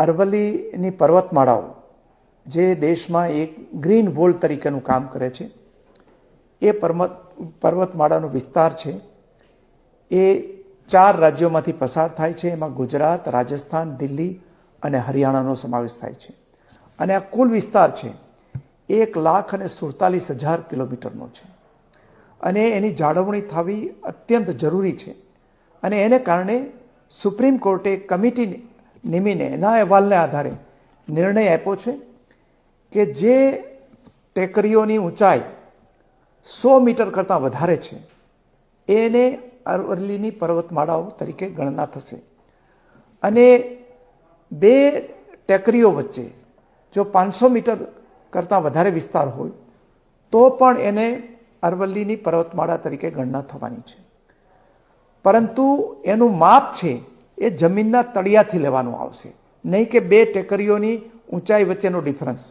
અરવલ્લીની પર્વતમાળાઓ, જે દેશમાં એક ગ્રીન વોલ તરીકેનું કામ કરે છે, એ પર્વત, પર્વતમાળાનો વિસ્તાર છે. એ ચાર રાજ્યોમાંથી પસાર થાય છે. એમાં ગુજરાત, રાજસ્થાન, દિલ્હી અને હરિયાણાનો સમાવેશ થાય છે. અને આ કુલ વિસ્તાર છે, એક લાખ અને સુડતાલીસ હજાર કિલોમીટરનો છે. અને એની જાળવણી થવી અત્યંત જરૂરી છે. અને એને કારણે સુપ્રીમ કોર્ટે કમિટી નિમીને એના અહેવાલને આધારે નિર્ણય આપ્યો છે કે જે ટેકરીઓની ઊંચાઈ સો મીટર કરતાં વધારે છે, એને અરવલ્લીની પર્વતમાળાઓ તરીકે ગણના થશે. અને બે ટેકરીઓ વચ્ચે જો પાંચસો મીટર કરતાં વધારે વિસ્તાર હોય, તો પણ એને અરવલ્લીની પર્વતમાળા તરીકે ગણના થવાની છે. પરંતુ એનું માપ છે એ જમીનના તળિયાથી લેવાનું આવશે. નહીં કે બે ટેકરીઓની ઊંચાઈ વચ્ચેનો ડિફરન્સ.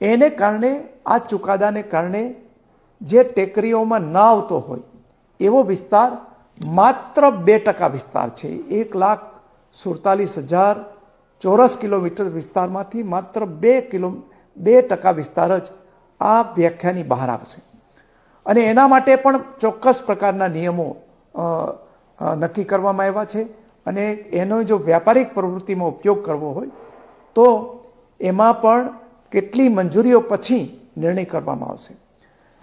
એને કારણે, આ ચુકાદાને કારણે જે ટેકરીઓમાં ના આવતો હોય, એવો વિસ્તાર માત્ર બે ટકા વિસ્તાર છે. એક લાખ સુડતાલીસ હજાર ચોરસ કિલોમીટર વિસ્તારમાંથી માત્ર બે કિલો, બે ટકા વિસ્તાર જ આ વ્યાખ્યાની બહાર આવશે. અને એના માટે પણ ચોક્કસ પ્રકારના નિયમો નક્કી કરવામાં આવ્યા છે. અને એનો જો વ્યાપારિક પ્રવૃત્તિમાં ઉપયોગ કરવો હોય, તો એમાં પણ કેટલી મંજૂરીઓ પછી નિર્ણય કરવામાં આવશે.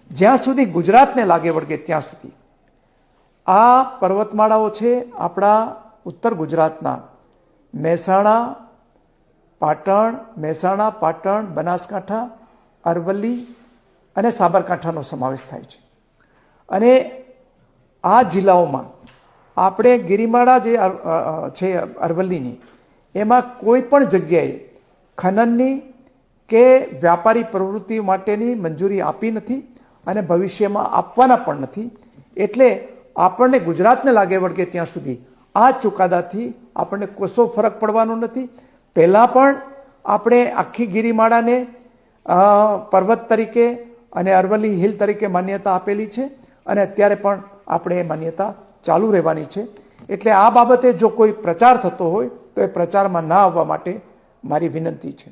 જ્યાં સુધી ગુજરાતને લાગે વળગે ત્યાં સુધી. આ પર્વતમાળાઓ છે આપણા ઉત્તર ગુજરાતના. મહેસાણા, પાટણ મહેસાણા, પાટણ, બનાસકાંઠા, અરવલ્લી અને સાબરકાંઠાનો સમાવેશ થાય છે. અને આ જિલ્લાઓમાં આપણે ગિરિમાળા જે છે અરવલ્લીની, એમાં કોઈ પણ જગ્યાએ ખનનની કે વ્યાપારી પ્રવૃત્તિ માટેની મંજૂરી આપી નથી અને ભવિષ્યમાં આપવાના પણ નથી. એટલે આપણને ગુજરાતને લાગે વળગે ત્યાં સુધી આ ચુકાદાથી આપણને કોશો ફરક પડવાનો નથી. પહેલાં પણ આપણે આખી ગિરિમાળાને પર્વત તરીકે અને અરવલ્લી હિલ તરીકે માન્યતા આપેલી છે અને અત્યારે પણ આપણે એ માન્યતા ચાલુ રહેવાની છે. એટલે આ બાબતે જો કોઈ પ્રચાર થતો હોય, તો એ પ્રચારમાં ના આવવા માટે મારી વિનંતી છે.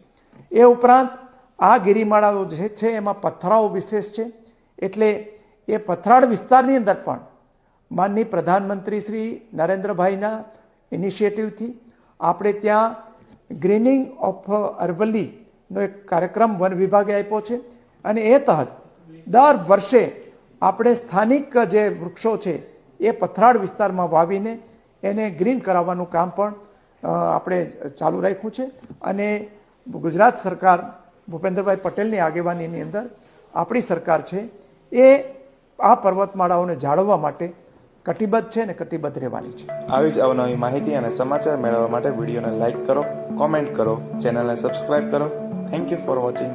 એ ઉપરાંત, આ ગિરિમાળાઓ જે છે, એમાં પથરાઓ વિશેષ છે. એટલે એ પથરાળ વિસ્તારની અંદર પણ માનની પ્રધાનમંત્રી શ્રી નરેન્દ્રભાઈના ઇનિશિયેટિવથી આપણે ત્યાં ગ્રીનિંગ ઓફ અરવલ્લીનો એક કાર્યક્રમ વન વિભાગે આપ્યો છે. અને એ તહત દર વર્ષે આપણે સ્થાનિક જે વૃક્ષો છે એ પથરાળ વિસ્તારમાં વાવીને એને ગ્રીન કરાવવાનું કામ પણ આપણે ચાલુ રાખ્યું છે. અને ગુજરાત સરકાર ભૂપેન્દ્રભાઈ પટેલની આગેવાનીની અંદર આપણી સરકાર છે, એ આ પર્વતમાળાઓને જાળવવા માટે કટિબદ્ધ છે અને કટિબદ્ધ રહેવાની છે. આવી જ અવનવી માહિતી અને સમાચાર મેળવવા માટે વિડીયોને લાઇક કરો, કોમેન્ટ કરો, ચેનલને સબસ્ક્રાઇબ કરો. Thank you for watching